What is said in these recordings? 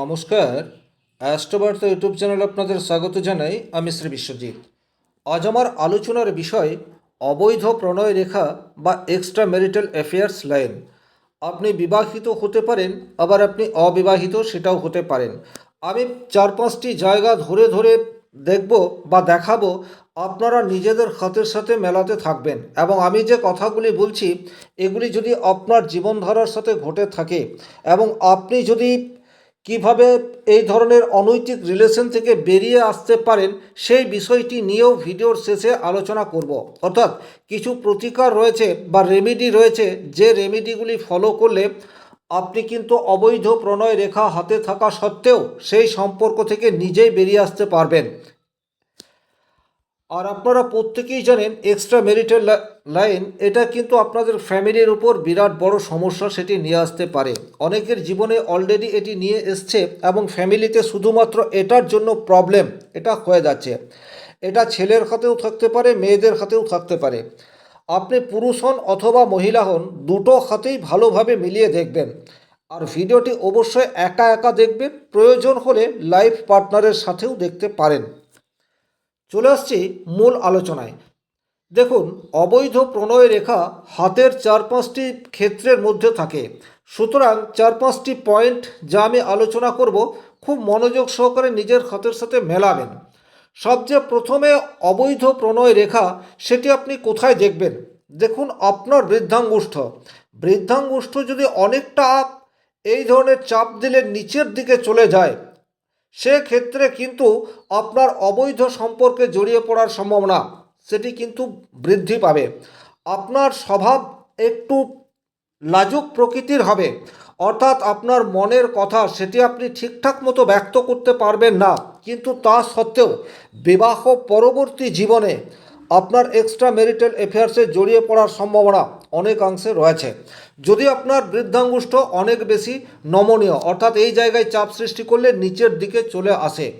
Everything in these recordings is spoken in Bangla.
নমস্কার। অ্যাস্ট্রোবার্তা ইউটিউব চ্যানেলে আপনাদের স্বাগত জানাই আমি শ্রী বিশ্বজিৎ। আজ আমার আলোচনার বিষয় অবৈধ প্রণয় রেখা বা এক্সট্রা ম্যারিটাল অ্যাফেয়ার্স লাইন আপনি বিবাহিত হতে পারেন, আবার আপনি অবিবাহিত সেটাও হতে পারেন। আমি চার পাঁচটি জায়গা ধরে ধরে দেখব বা দেখাবো, আপনারা নিজেদের হাতের সাথে মেলাতে থাকবেন এবং আমি যে কথাগুলি বলছি, এগুলি যদি আপনার জীবনধারার সাথে ঘটে থাকে এবং আপনি যদি কীভাবে এই ধরনের অনৈতিক রিলেশন থেকে বেরিয়ে আসতে পারেন সেই বিষয়টি নিয়েও ভিডিওর শেষে আলোচনা করব। অর্থাৎ কিছু প্রতিকার রয়েছে বা রেমেডি রয়েছে, যে রেমেডিগুলি ফলো করলে আপনি কিন্তু অবৈধ প্রণয় রেখা হাতে থাকা সত্ত্বেও সেই সম্পর্ক থেকে নিজেই বেরিয়ে আসতে পারবেন। আর আপনারা প্রত্যেকেই জানেন এক্সট্রা ম্যারিটাল লাইন এটা কিন্তু আপনাদের ফ্যামিলির উপর বিরাট বড় সমস্যা সেটি নিয়ে আসতে পারে। অনেকের জীবনে অলরেডি এটি নিয়ে এসছে এবং ফ্যামিলিতে শুধুমাত্র এটার জন্য প্রবলেম এটা হয়ে যাচ্ছে। এটা ছেলের হাতেও থাকতে পারে, মেয়েদের হাতেও থাকতে পারে। আপনি পুরুষ হন অথবা মহিলা হন, দুটো হাতেই ভালোভাবে মিলিয়ে দেখবেন। আর ভিডিওটি অবশ্যই একা একা দেখবেন, প্রয়োজন হলে লাইফ পার্টনারের সাথেও দেখতে পারেন। চলে আসছি মূল আলোচনায়। দেখুন, অবৈধ প্রণয় রেখা হাতের চার পাঁচটি ক্ষেত্রের মধ্যে থাকে। সুতরাং চার পাঁচটি পয়েন্ট যা আমি আলোচনা করব, খুব মনোযোগ সহকারে নিজের হাতের সাথে মেলাবেন। সবচেয়ে প্রথমে অবৈধ প্রণয় রেখা, সেটি আপনি কোথায় দেখবেন? দেখুন, আপনার বৃদ্ধাঙ্গুষ্ঠ। বৃদ্ধাঙ্গুষ্ঠ যদি অনেকটা এই ধরনের চাপ দিলে নিচের দিকে চলে যায় সেক্ষেত্রে কিন্তু আপনার অবৈধ সম্পর্কে জড়িয়ে পড়ার সম্ভাবনা, সেটি কিন্তু বৃদ্ধি পাবে। আপনার স্বভাব একটু লাজুক প্রকৃতির হবে, অর্থাৎ আপনার মনের কথা সেটি আপনি ঠিকঠাক মতো ব্যক্ত করতে পারবেন না। কিন্তু তা সত্ত্বেও বিবাহ পরবর্তী জীবনে আপনার এক্সট্রা ম্যারিটাল অ্যাফেয়ার্সে জড়িয়ে পড়ার সম্ভাবনা অনেকাংশে রয়েছে। যদি আপনার বৃদ্ধাঙ্গুষ্ঠ অনেক বেশি নমনীয়, অর্থাৎ এই জায়গায় চাপ সৃষ্টি করলে নিচের দিকে চলে আসে।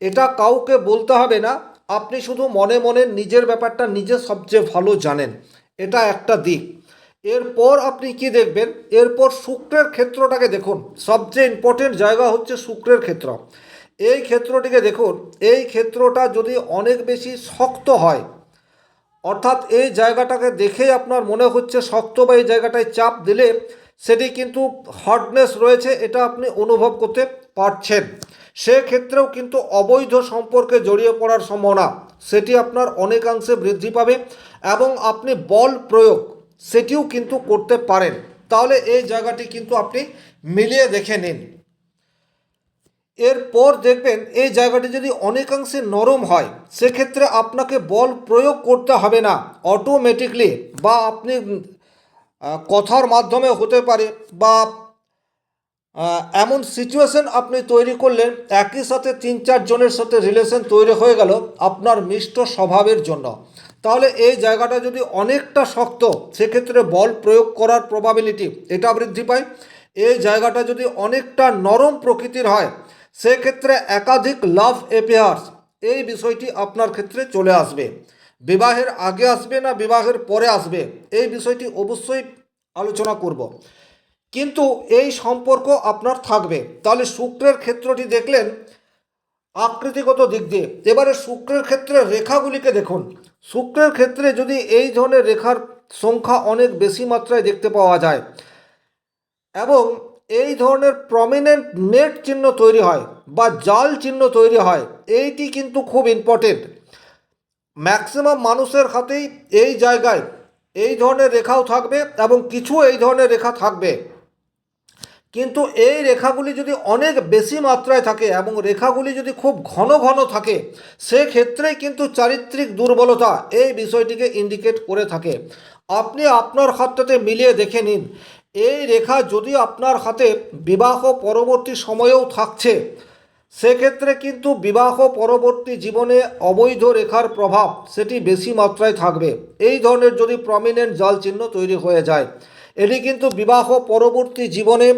এটা কাউকে বলতে হবে না, আপনি শুধু মনে মনে নিজের ব্যাপারটা নিজে সবচেয়ে ভালো জানেন। এটা একটা দিক। এরপর আপনি কি দেখবেন? এরপর শুক্রের ক্ষেত্রটাকে দেখুন। সবচেয়ে ইম্পর্টেন্ট জায়গা হচ্ছে শুক্রের ক্ষেত্র। এই ক্ষেত্রটিকে দেখুন। এই ক্ষেত্রটা যদি অনেক বেশি শক্ত হয় অর্থাৎ এই জায়গাটাকে দেখেই আপনার মনে হচ্ছে শক্ত বা এই জায়গাটায় চাপ দিলে সেটি কিন্তু হটনেস রয়েছে, এটা আপনি অনুভব করতে পারছেন। সেক্ষেত্রেও কিন্তু অবৈধ সম্পর্কে জড়িয়ে পড়ার সম্ভাবনা, সেটি আপনার অনেকাংশে বৃদ্ধি পাবে এবং আপনি বল প্রয়োগ সেটিও কিন্তু করতে পারেন। তাহলে এই জায়গাটি কিন্তু আপনি মিলিয়ে দেখে নিন। এরপর দেখবেন এই জায়গাটি যদি অনেকাংশে নরম হয়, সেক্ষেত্রে আপনাকে বল প্রয়োগ করতে হবে না। অটোমেটিকলি বা আপনি কথার মাধ্যমে হতে পারে বা এমন সিচুয়েশন আপনি তৈরি করলেন, একই সাথে তিন চারজনের সাথে রিলেশন তৈরি হয়ে গেল আপনার মিষ্ট স্বভাবের জন্য। তাহলে এই জায়গাটা যদি অনেকটা শক্ত, সেক্ষেত্রে বল প্রয়োগ করার প্রবাবিলিটি এটা বৃদ্ধি পায়। এই জায়গাটা যদি অনেকটা নরম প্রকৃতির হয় সেক্ষেত্রে একাধিক লাভ অ্যাফেয়ার্স এই বিষয়টি আপনার ক্ষেত্রে চলে আসবে। বিবাহের আগে আসবে না বিবাহের পরে আসবে, এই বিষয়টি অবশ্যই আলোচনা করব। কিন্তু এই সম্পর্ক আপনার থাকবে। তাহলে শুক্রের ক্ষেত্রটি দেখলেন আকৃতিগত দিক দিয়ে। এবারে শুক্রের ক্ষেত্রে রেখাগুলিকে দেখুন। শুক্রের ক্ষেত্রে যদি এই ধরনের রেখার সংখ্যা অনেক বেশি মাত্রায় দেখতে পাওয়া যায় এবং এই ধরনের প্রমিনেন্ট নেট চিহ্ন তৈরি হয় বা জাল চিহ্ন তৈরি হয়, এইটি কিন্তু খুব ইম্পর্টেন্ট ম্যাক্সিমাম মানুষের হাতেই এই জায়গায় এই ধরনের রেখাও থাকবে এবং কিছু এই ধরনের রেখা থাকবে। কিন্তু এই রেখাগুলি যদি অনেক বেশি মাত্রায় থাকে এবং রেখাগুলি যদি খুব ঘন ঘন থাকে, সেক্ষেত্রেই কিন্তু চারিত্রিক দুর্বলতা এই বিষয়টিকে ইন্ডিকেট করে থাকে। আপনি আপনার হাতটাতে মিলিয়ে দেখে নিন এই রেখা যদি আপনার হাতে বিবাহ পরবর্তী সময়েও থাকছে, সেক্ষেত্রে কিন্তু বিবাহ পরবর্তী জীবনে অবৈধ রেখার প্রভাব সেটি বেশি মাত্রায় থাকবে। এই ধরনের যদি প্রমিনেন্ট জাল চিহ্ন তৈরি হয়ে যায়, এটি কিন্তু বিবাহ পরবর্তী জীবনে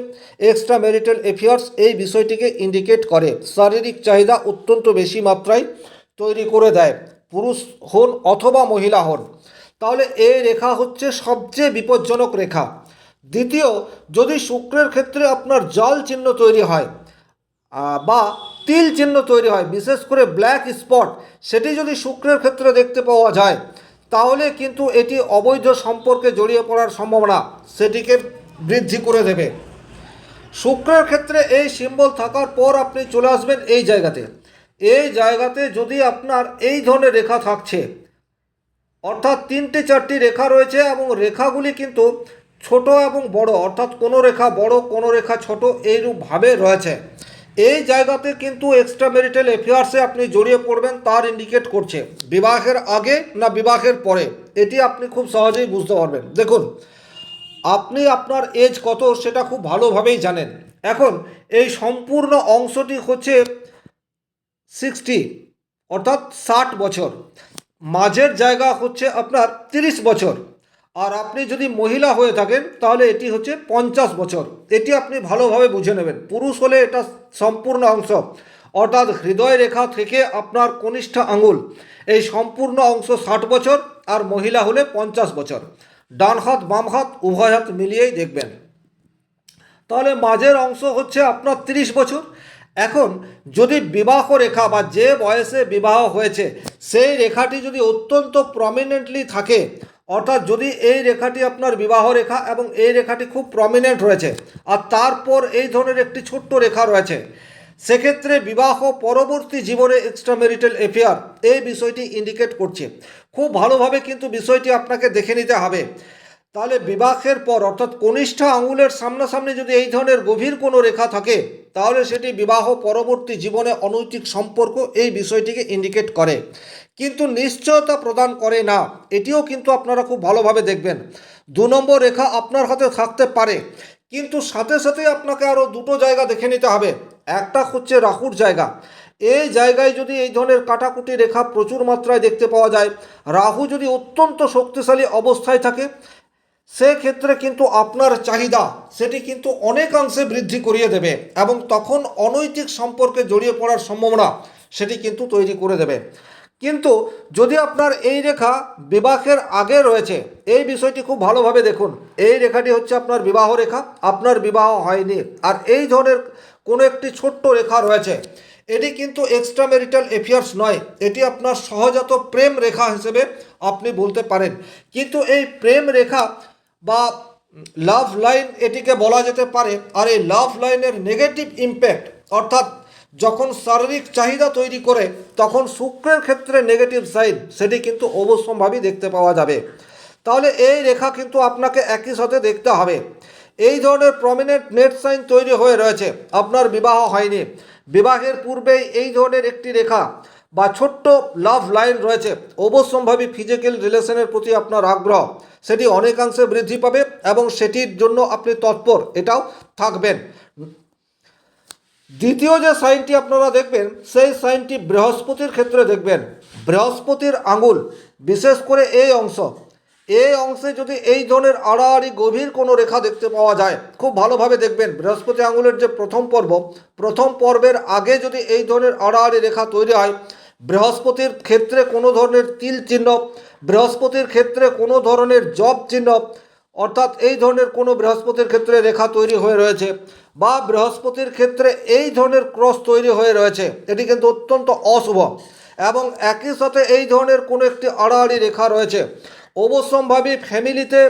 এক্সট্রা ম্যারিটাল অ্যাফেয়ার্স এই বিষয়টিকে ইন্ডিকেট করে। শারীরিক চাহিদা অত্যন্ত বেশি মাত্রায় তৈরি করে দেয়। পুরুষ হন অথবা মহিলা হন। তাহলে এই রেখা হচ্ছে সবচেয়ে বিপজ্জনক রেখা। দ্বিতীয়, যদি শুক্রের ক্ষেত্রে আপনার জল চিহ্ন তৈরি হয় বা তিল চিহ্ন তৈরি হয়, বিশেষ করে ব্ল্যাক স্পট সেটি যদি শুক্রের ক্ষেত্রে দেখতে পাওয়া যায়, তাহলে কিন্তু এটি অবৈধ সম্পর্কে জড়িয়ে পড়ার সম্ভাবনা, সেটিকে বৃদ্ধি করে দেবে। শুক্রের ক্ষেত্রে এই সিম্বল থাকার পর আপনি চলে আসবেন এই জায়গাতে। এই জায়গাতে যদি আপনার এই ধরনের রেখা থাকছে, অর্থাৎ তিনটে চারটি রেখা রয়েছে এবং রেখাগুলি কিন্তু ছোট এবং বড়, অর্থাৎ কোনো রেখা বড়, কোনো রেখা ছোট এইরূপভাবে রয়েছে। এই জায়গাতে কিন্তু এক্সট্রা ম্যারিটাল অ্যাফেয়ার্সে আপনি জড়িয়ে পড়বেন, তার ইন্ডিকেট করছে। বিবাহের আগে না বিবাহের পরে? এটি আপনি খুব সহজেই বুঝতে পারবেন। দেখুন, আপনি আপনার এজ কত সেটা খুব ভালোভাবেই জানেন। এখন, এই সম্পূর্ণ অংশটি হচ্ছে সিক্সটি অর্থাৎ ষাট বছর। মাঝের জায়গা হচ্ছে আপনার তিরিশ বছর। আর আপনি যদি মহিলা হয়ে থাকেন, তাহলে এটি হচ্ছে পঞ্চাশ বছর। এটি আপনি ভালোভাবে বুঝে নেবেন। পুরুষ হলে এটা সম্পূর্ণ অংশ। অর্থাৎ হৃদয় রেখা থেকে আপনার কনিষ্ঠ আঙুল। এই সম্পূর্ণ অংশ ষাট বছর, আর মহিলা হলে পঞ্চাশ বছর। ডান হাত, বাম হাত, উভয় হাত মিলিয়েই দেখবেন। তাহলে মাঝের অংশ হচ্ছে আপনার তিরিশ বছর। এখন যদি বিবাহ রেখা বা যে বয়সে বিবাহ হয়েছে, সেই রেখাটি যদি অত্যন্ত প্রমিনেন্টলি থাকে অর্থাৎ যদি এই রেখাটি আপনার বিবাহ রেখা এবং এই রেখাটি খুব প্রমিনেন্ট রয়েছে, আর তারপর এই ধরনের একটি ছোট্ট রেখা রয়েছে, সেক্ষেত্রে বিবাহ পরবর্তী জীবনে এক্সট্রা ম্যারিটাল অ্যাফেয়ার এই বিষয়টি ইন্ডিকেট করছে। খুব ভালোভাবে কিন্তু বিষয়টি আপনাকে দেখে নিতে হবে। তাহলে বিবাহের পর অর্থাৎ কনিষ্ঠ আঙুলের সামনাসামনি যদি এই ধরনের গভীর কোনো রেখা থাকে তাহলে সেটি বিবাহ পরবর্তী জীবনে অনৈতিক সম্পর্ক এই বিষয়টিকে ইন্ডিকেট করে। কিন্তু নিশ্চয়তা প্রদান করে না, এটিও কিন্তু আপনারা খুব ভালোভাবে দেখবেন। দু নম্বর রেখা আপনার হাতে থাকতে পারে, কিন্তু সাথে সাথে আপনাকে আরও দুটো জায়গা দেখে নিতে হবে। একটা হচ্ছে রাহুর জায়গা। এই জায়গায় যদি এই ধরনের কাটাকুটি রেখা প্রচুর মাত্রায় দেখতে পাওয়া যায়, রাহু যদি অত্যন্ত শক্তিশালী অবস্থায় থাকে সেক্ষেত্রে কিন্তু আপনার চাহিদা সেটি কিন্তু অনেকাংশে বৃদ্ধি করিয়ে দেবে এবং তখন অনৈতিক সম্পর্কে জড়িয়ে পড়ার সম্ভাবনা সেটি কিন্তু তৈরি করে দেবে। কিন্তু যদি আপনার এই রেখা বিবাহের আগে রয়েছে, এই বিষয়টি খুব ভালোভাবে দেখুন। এই রেখাটি হচ্ছে আপনার বিবাহ রেখা, আপনার বিবাহ হয়নি। আর এই ধরনের কোনো একটি ছোট্ট রেখা রয়েছে, এটি কিন্তু এক্সট্রা ম্যারিটাল অ্যাফেয়ার্স নয়, এটি আপনার সহজাত প্রেম রেখা হিসেবে আপনি বলতে পারেন। কিন্তু এই প্রেম রেখা বা লাভ লাইন এটিকে বলা যেতে পারে। আর এই লাভ লাইনের নেগেটিভ ইম্প্যাক্ট অর্থাৎ যখন শারীরিক চাহিদা তৈরি করে, তখন শুক্রের ক্ষেত্রে নেগেটিভ সাইন সেটি কিন্তু অবশ্যম্ভাবী দেখতে পাওয়া যাবে। তাহলে এই রেখা কিন্তু আপনাকে একই সাথে দেখতে হবে। এই ধরনের প্রমিনেন্ট নেট সাইন তৈরি হয়ে রয়েছে। আপনার বিবাহ হয়নি। বিবাহের পূর্বেই এই ধরনের একটি রেখা বা ছোট্ট লাভ লাইন রয়েছে। অবশ্যম্ভাবী ফিজিক্যাল রিলেশনের প্রতি আপনার আগ্রহ। সেটি অনেকাংশে বৃদ্ধি পাবে এবং সেটির জন্য আপনি তৎপর এটাও থাকবেন। দ্বিতীয় যে সাইনটি আপনারা দেখবেন, সেই সাইনটি বৃহস্পতির ক্ষেত্রে দেখবেন। বৃহস্পতির আঙুল, বিশেষ করে এই অংশ। এই অংশে যদি এই ধরনের আড়াআড়ি গভীর কোনো রেখা দেখতে পাওয়া যায়, খুব ভালোভাবে দেখবেন বৃহস্পতি আঙুলের যে প্রথম পর্ব, প্রথম পর্বের আগে যদি এই ধরনের আড়াআড়ি রেখা তৈরি হয় বৃহস্পতির ক্ষেত্রে কোনো ধরনের তিল চিহ্ন, বৃহস্পতির ক্ষেত্রে কোনো ধরনের জব চিহ্ন, অর্থাৎ এই ধরনের কোনো বৃহস্পতির ক্ষেত্রে রেখা তৈরি হয়ে রয়েছে বা বৃহস্পতির ক্ষেত্রে এই ধরনের ক্রস তৈরি হয়ে রয়েছে, এটি কিন্তু অত্যন্ত অশুভ এবং একই সাথে এই ধরনের কোনো একটি আড়াআড়ি রেখা রয়েছে। অবশ্যম্ভাবী ফ্যামিলিতে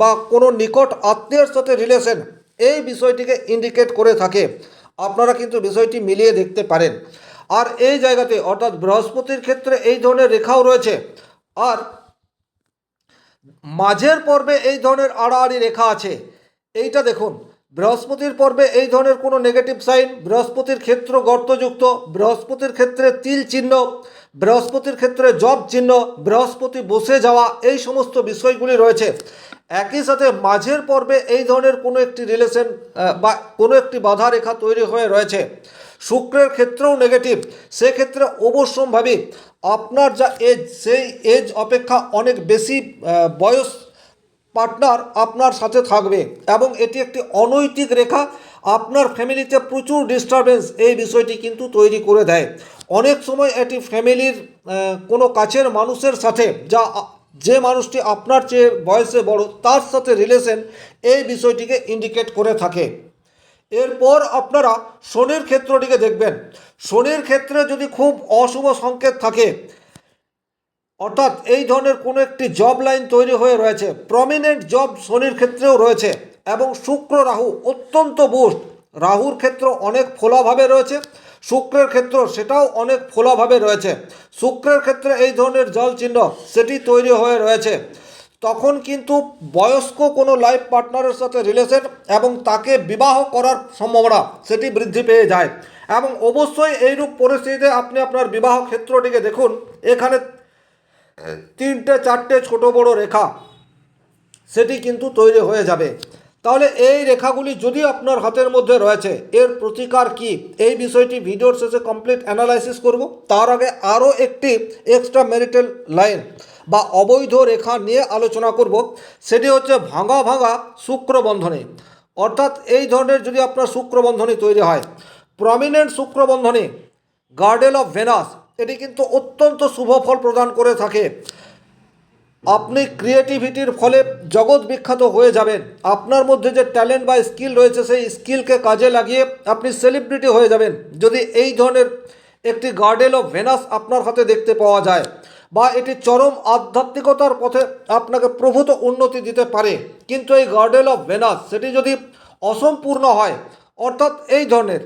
বা কোনো নিকট আত্মীয়ের সাথে রিলেশন এই বিষয়টিকে ইন্ডিকেট করে থাকে। আপনারা কিন্তু বিষয়টি মিলিয়ে দেখতে পারেন। আর এই জায়গাতে, অর্থাৎ বৃহস্পতির ক্ষেত্রে এই ধরনের রেখাও রয়েছে। আর মাঝের পর্বে এই ধরনের আড়াআড়ি রেখা আছে। এইটা দেখুন, বৃহস্পতির পর্বে এই ধরনের কোনো নেগেটিভ সাইন বৃহস্পতির ক্ষেত্র গর্তযুক্ত, বৃহস্পতির ক্ষেত্রে তিল চিহ্ন, বৃহস্পতির ক্ষেত্রে জব চিহ্ন, বৃহস্পতি বসে যাওয়া, এই সমস্ত বিষয়গুলি রয়েছে। একই সাথে মাঝের পর্বে এই ধরনের কোনো একটি রিলেশন বা কোনো একটি বাধা রেখা তৈরি হয়ে রয়েছে। শুক্রের ক্ষেত্রেও নেগেটিভ সেক্ষেত্রে অবশ্যম্ভাবী। আপনার যা এজ সেই এজ অপেক্ষা অনেক বেশি বয়স পার্টনার আপনার সাথে থাকবে এবং এটি একটি অনৈতিক রেখা। আপনার ফ্যামিলিতে প্রচুর ডিস্টারবেন্স এই বিষয়টি কিন্তু তৈরি করে দেয়। অনেক সময় এটি ফ্যামিলির কোনো কাছের মানুষের সাথে যা যে মানুষটি আপনার চেয়ে বয়সে বড়, তার সাথে রিলেশন এই বিষয়টিকে ইন্ডিকেট করে থাকে। এরপর আপনারা শনির ক্ষেত্রটিকে দেখবেন। শনির ক্ষেত্রে যদি খুব অশুভ সংকেত থাকে, অর্থাৎ এই ধরনের কোনো একটি জব লাইন তৈরি হয়ে রয়েছে প্রমিনেন্ট জব শনির ক্ষেত্রেও রয়েছে এবং শুক্র রাহু অত্যন্ত বুস্ট রাহুর ক্ষেত্র অনেক ফোলাভাবে রয়েছে, শুক্রের ক্ষেত্র সেটাও অনেক ফোলাভাবে রয়েছে। শুক্রের ক্ষেত্রে এই ধরনের জল চিহ্ন সেটি তৈরি হয়ে রয়েছে। তখন কিন্তু বয়স্ক কোনো লাইফ পার্টনারের সাথে রিলেশন এবং তাকে বিবাহ করার সম্ভাবনা সেটি বৃদ্ধি পেয়ে যায়। এবং অবশ্যই এইরূপ পরিস্থিতিতে আপনি আপনার বিবাহ ক্ষেত্রটিকে দেখুন। এখানে তিনটে, চারটে ছোট বড় রেখা, সেটি কিন্তু তৈরি হয়ে যাবে। তাহলে এই রেখাগুলি যদি আপনার হাতের মধ্যে রয়েছে, এর প্রতিকার কি? এই বিষয়টি ভিডিওর শেষে কমপ্লিট অ্যানালাইসিস করব। তার আগে আরও একটি এক্সট্রা ম্যারিটাল লাইন বা অবৈধ রেখা নিয়ে আলোচনা করব। সেটি হচ্ছে ভাঙা ভাঙা শুক্রবন্ধনী। অর্থাৎ এই ধরনের যদি আপনার শুক্রবন্ধনী তৈরি হয় প্রমিনেন্ট শুক্রবন্ধনী গার্ডেন অফ ভেনাস এটি কিন্তু অত্যন্ত শুভ ফল প্রদান করে থাকে। আপনি ক্রিয়েটিভিটির ফলে জগৎ বিখ্যাত হয়ে যাবেন। আপনার মধ্যে যে ট্যালেন্ট বা স্কিল রয়েছে, সেই স্কিলকে কাজে লাগিয়ে আপনি সেলিব্রিটি হয়ে যাবেন। যদি এই ধরনের একটি গার্ডেন অফ ভেনাস আপনার হাতে দেখতে পাওয়া যায়, বা এটি চরম আধ্যাত্মিকতার পথে আপনাকে প্রভূত উন্নতি দিতে পারে, কিন্তু এই গার্ডেন অফ ভেনাস সেটি যদি অসম্পূর্ণ হয়, অর্থাৎ এই ধরনের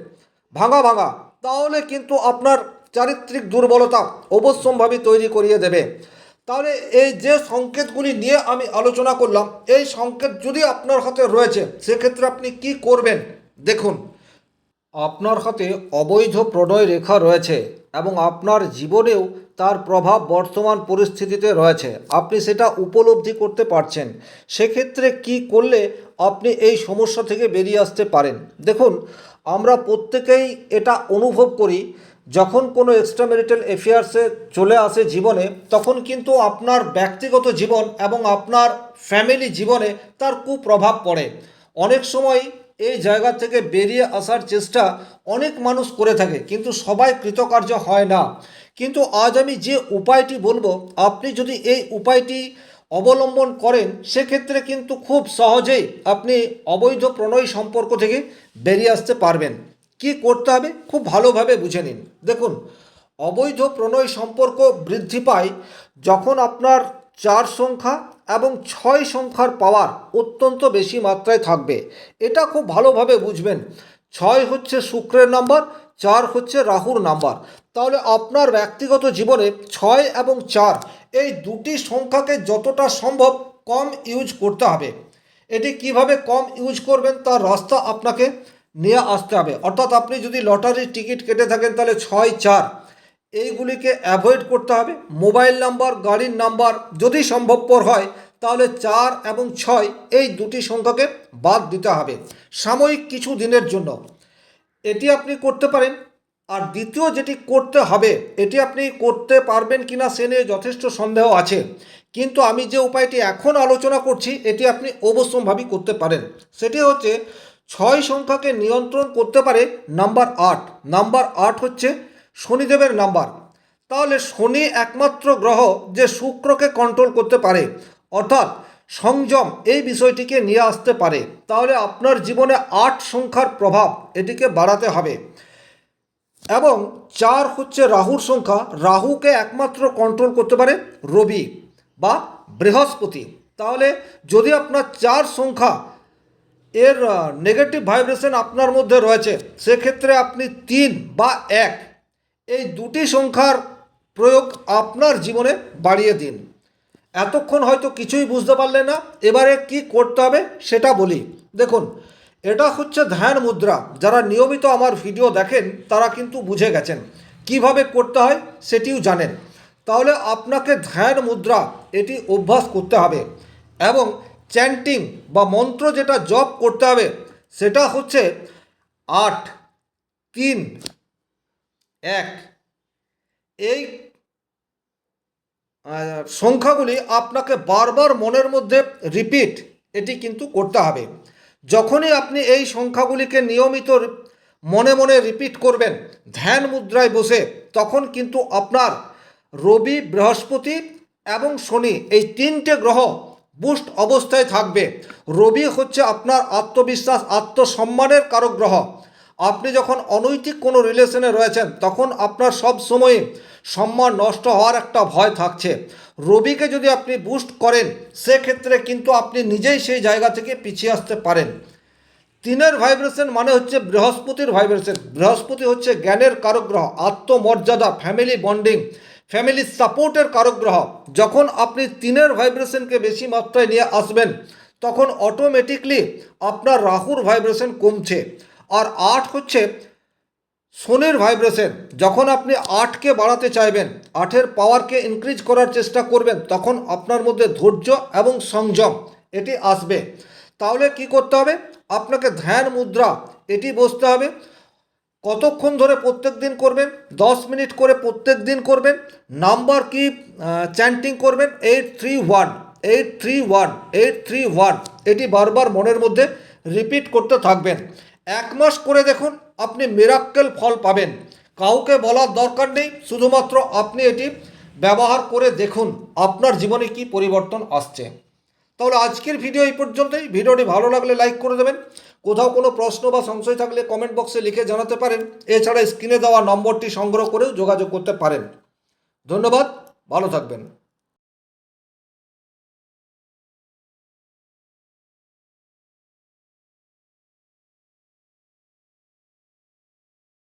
ভাঙা ভাঙা, তাহলে কিন্তু আপনার চারিত্রিক দুর্বলতা অবশ্যম্ভাবী তৈরি করিয়ে দেবে। তাহলে এই যে সংকেতগুলি নিয়ে আমি আলোচনা করলাম, এই সংকেত যদি আপনার হাতে রয়েছে, সেক্ষেত্রে আপনি কি করবেন? দেখুন, আপনার হাতে অবৈধ প্রণয় রেখা রয়েছে এবং আপনার জীবনেও তার প্রভাব বর্তমান পরিস্থিতিতে রয়েছে। আপনি সেটা উপলব্ধি করতে পারছেন। সেক্ষেত্রে কি করলে আপনি এই সমস্যা থেকে বেরিয়ে আসতে পারেন? দেখুন, আমরা প্রত্যেকেই এটা অনুভব করি যখন কোনো এক্সট্রা ম্যারিটাল অ্যাফেয়ার্সে চলে আসে জীবনে, তখন কিন্তু আপনার ব্যক্তিগত জীবন এবং আপনার ফ্যামিলি জীবনে তার কুপ্রভাব পড়ে। অনেক সময় এই জায়গা থেকে বেরিয়ে আসার চেষ্টা অনেক মানুষ করে থাকে, কিন্তু সবাই কৃতকার্য হয় না। কিন্তু আজ আমি যে উপায়টি বলব, আপনি যদি এই উপায়টি অবলম্বন করেন, সেক্ষেত্রে কিন্তু খুব সহজেই আপনি অবৈধ প্রণয় সম্পর্ক থেকে বেরিয়ে আসতে পারবেন। কি করতে হবে খুব ভালোভাবে বুঝে নিন। দেখুন, অবৈধ প্রণয় সম্পর্ক বৃদ্ধি পায় যখন আপনার চার সংখ্যা এবং ছয় সংখ্যার পাওয়ার অত্যন্ত বেশি মাত্রায় থাকবে। এটা খুব ভালোভাবে বুঝবেন। ছয় হচ্ছে শুক্রের নাম্বার চার হচ্ছে রাহুর নাম্বার তাহলে আপনার ব্যক্তিগত জীবনে ছয় এবং চার এই দুটি সংখ্যাকে যতটা সম্ভব কম ইউজ করতে হবে। এটি কীভাবে কম ইউজ করবেন তার রাস্তা আপনাকে নিয়ে আসতে হবে। অর্থাৎ আপনি যদি লটারির টিকিট কেটে থাকেন তাহলে ছয় চার। এইগুলিকে অ্যাভয়েড করতে হবে। মোবাইল নাম্বার, গাড়ির নাম্বার যদি সম্ভবপর হয়, তাহলে চার এবং ছয় এই দুটি সংখ্যাকে বাদ দিতে হবে সাময়িক কিছু দিনের জন্য। এটি আপনি করতে পারেন। আর দ্বিতীয় যেটি করতে হবে, এটি আপনি করতে পারবেন কি না সে নিয়ে যথেষ্ট সন্দেহ আছে। কিন্তু আমি যে উপায়টি এখন আলোচনা করছি, এটি আপনি অবশ্যম্ভাবী করতে পারেন। সেটি হচ্ছে ছয় সংখ্যাকে নিয়ন্ত্রণ করতে পারে নাম্বার আট। নাম্বার আট হচ্ছে শনিদেবের নাম্বার। তাহলে শনি একমাত্র গ্রহ যে শুক্রকে কন্ট্রোল করতে পারে। অর্থাৎ সংযম এই বিষয়টিকে নিয়ে আসতে পারে। তাহলে আপনার জীবনে আট সংখ্যার প্রভাব এটিকে বাড়াতে হবে। এবং চার হচ্ছে রাহুর সংখ্যা। রাহুকে একমাত্র কন্ট্রোল করতে পারে রবি বা বৃহস্পতি। তাহলে যদি আপনার চার সংখ্যা এর নেগেটিভ ভাইব্রেশন আপনার মধ্যে রয়েছে। সেক্ষেত্রে আপনি তিন বা এক, এই দুটি সংখ্যার প্রয়োগ আপনার জীবনে বাড়িয়ে দিন। এতক্ষণ হয়তো কিছুই বুঝতে পারলে না, এবারে কি করতে হবে সেটা বলি। দেখুন, এটা হচ্ছে ধ্যান মুদ্রা। যারা নিয়মিত আমার ভিডিও দেখেন, তারা কিন্তু বুঝে গেছেন। কীভাবে করতে হয় সেটিও জানেন। তাহলে আপনাকে ধ্যান মুদ্রা এটি অভ্যাস করতে হবে। এবং চ্যান্টিং বা মন্ত্র যেটা জপ করতে হবে, সেটা হচ্ছে আট, তিন, এক। এই সংখ্যাগুলি আপনাকে বারবার মনের মধ্যে রিপিট এটি কিন্তু করতে হবে। যখনই আপনি এই সংখ্যাগুলিকে নিয়মিত মনে মনে রিপিট করবেন, ধ্যান মুদ্রায় বসে, তখন কিন্তু আপনার রবি, বৃহস্পতি এবং শনি এই তিনটে গ্রহ বুস্ট অবস্থায় থাকবে। রবি হচ্ছে আপনার আত্মবিশ্বাস, আত্মসম্মানের কারক গ্রহ আপনি যখন অনৈতিক কোনো রিলেশনে রয়েছেন, তখন আপনার সব সময় সম্মান নষ্ট হওয়ার একটা ভয় থাকছে। রবিকে যদি আপনি বুস্ট করেন, সেক্ষেত্রে কিন্তু আপনি নিজেই সেই জায়গা থেকে পিছিয়ে আসতে পারেন। তিনের ভাইব্রেশন মানে হচ্ছে বৃহস্পতির ভাইব্রেশন বৃহস্পতি হচ্ছে জ্ঞানের কারক গ্রহ আত্মমর্যাদা ফ্যামিলি বন্ডিং ফ্যামিলি সাপোর্টের কারক গ্রহ যখন আপনি তিনের ভাইব্রেশনকে বেশি মাত্রায় নিয়ে আসবেন, তখন অটোমেটিকলি আপনার রাহুর ভাইব্রেশন কমছে। আর আট হচ্ছে শনির ভাইব্রেশন। যখন আপনি আটকে বাড়াতে চাইবেন, আটের পাওয়ারকে ইনক্রিজ করার চেষ্টা করবেন, তখন আপনার মধ্যে ধৈর্য এবং সংযম, এটি আসবে। তাহলে কি করতে হবে? আপনাকে ধ্যান, মুদ্রা, এটি বসতে হবে। কতক্ষণ ধরে প্রত্যেক দিন করবেন? দশ মিনিট করে প্রত্যেক দিন করবেন। নাম্বার কি? চ্যান্টিং করবেন। Eight three one eight three one eight three one এটি বারবার মনের মধ্যে রিপিট করতে থাকবেন। এক মাস করে দেখুন, আপনি মিরাক্কেল ফল পাবেন। কাউকে বলার দরকার নেই, শুধুমাত্র আপনি এটি ব্যবহার করে দেখুন, আপনার জীবনে কি পরিবর্তন আসছে। তাহলে আজকের ভিডিও এই পর্যন্তই। ভিডিওটি ভালো লাগলে লাইক করে দেবেন। কোথাও কোনো প্রশ্ন বা সংশয় থাকলে কমেন্ট বক্সে লিখে জানাতে পারেন। এছাড়া স্ক্রিনে দেওয়া নম্বরটি সংগ্রহ করেও যোগাযোগ করতে পারেন। ধন্যবাদ। ভালো থাকবেন।